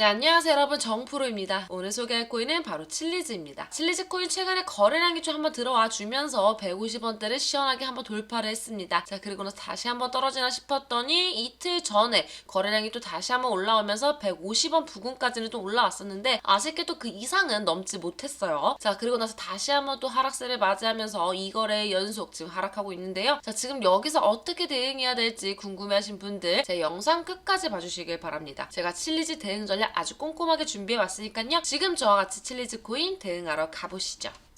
네, 안녕하세요 여러분 정프로입니다. 오늘 소개할 코인은 바로 칠리즈입니다. 칠리즈 코인 최근에 거래량이 좀 한번 들어와 주면서 150원대를 시원하게 한번 돌파를 했습니다. 자 그리고 나서 다시 한번 떨어지나 싶었더니 이틀 전에 거래량이 또 다시 한번 올라오면서 150원 부근까지는 또 올라왔었는데 아쉽게도 그 이상은 넘지 못했어요. 자 그리고 나서 다시 한번 또 하락세를 맞이하면서 이 거래 연속 지금 하락하고 있는데요. 자 지금 여기서 어떻게 대응해야 될지 궁금해하신 분들 제 영상 끝까지 봐주시길 바랍니다. 제가 칠리즈 대응 전략 아주 꼼꼼하게 준비해 왔으니까요. 지금 저와 같이 칠리즈 코인 대응하러 가보시죠.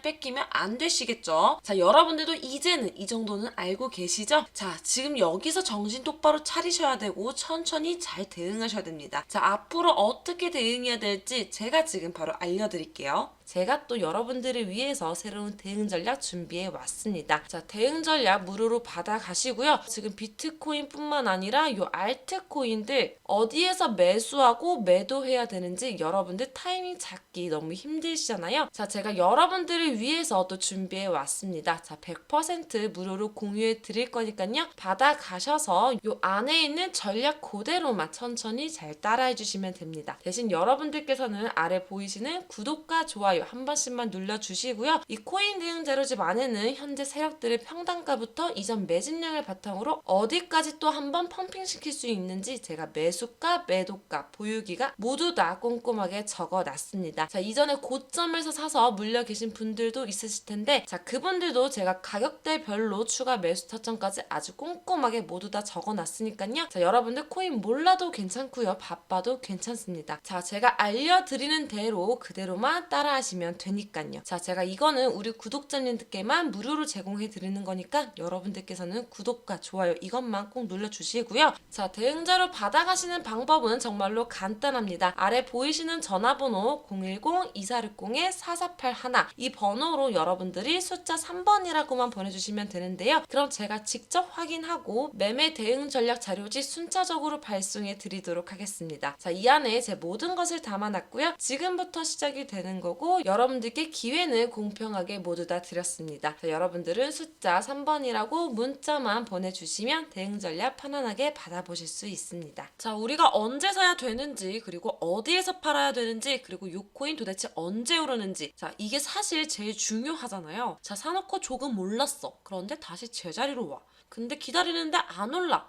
뺏기면 안 되시겠죠? 자, 여러분들도 이제는 이 정도는 알고 계시죠? 자, 지금 여기서 정신 똑바로 차리셔야 되고 천천히 잘 대응하셔야 됩니다. 자, 앞으로 어떻게 대응해야 될지 제가 지금 바로 알려드릴게요. 제가 또 여러분들을 위해서 새로운 대응 전략 준비해 왔습니다. 자, 대응 전략 무료로 받아 가시고요. 지금 비트코인뿐만 아니라 요 알트코인들 어디에서 매수하고 매도해야 되는지 여러분들 타이밍 잡기 너무 힘드시잖아요. 자, 제가 여러분들 을 위해서 또 준비해 왔습니다. 자, 100% 무료로 공유해 드릴 거니까요. 받아 가셔서 요 안에 있는 전략 그대로만 천천히 잘 따라해 주시면 됩니다. 대신 여러분들께서는 아래 보이시는 구독과 좋아요 한 번씩만 눌러주시고요. 이 코인 대응 자료집 안에는 현재 세력들의 평단가부터 이전 매집량을 바탕으로 어디까지 또 한번 펌핑시킬 수 있는지 제가 매수가, 매도가, 보유기가 모두 다 꼼꼼하게 적어놨습니다. 자 이전에 고점에서 사서 물려 계신 분들도 있으실 텐데 자 그분들도 제가 가격대별로 추가 매수 타점까지 아주 꼼꼼하게 모두 다 적어놨으니까요. 자 여러분들 코인 몰라도 괜찮고요. 바빠도 괜찮습니다. 자 제가 알려드리는 대로 그대로만 따라하시면 되니까요. 자 제가 이거는 우리 구독자님들께만 무료로 제공해 드리는 거니까 여러분들께서는 구독과 좋아요 이것만 꼭 눌러주시고요. 자 대응자로 받아가시는 방법은 정말로 간단합니다. 아래 보이시는 전화번호 010-2460-4481이 번호로 여러분들이 숫자 3번이라고만 보내주시면 되는데요. 그럼 제가 직접 확인하고 매매 대응 전략 자료지 순차적으로 발송해 드리도록 하겠습니다. 자, 이 안에 제 모든 것을 담아놨고요. 지금부터 시작이 되는 거고 여러분들께 기회는 공평하게 모두 다 드렸습니다. 자, 여러분들은 숫자 3번이라고 문자만 보내주시면 대응 전략 편안하게 받아보실 수 있습니다. 자, 우리가 언제 사야 되는지 그리고 어디에서 팔아야 되는지 그리고 요 코인 도대체 언제 오르는지 자, 이게 사실 제일 중요하잖아요. 자, 사놓고 조금 올랐어. 그런데 다시 제자리로 와. 근데 기다리는데 안 올라.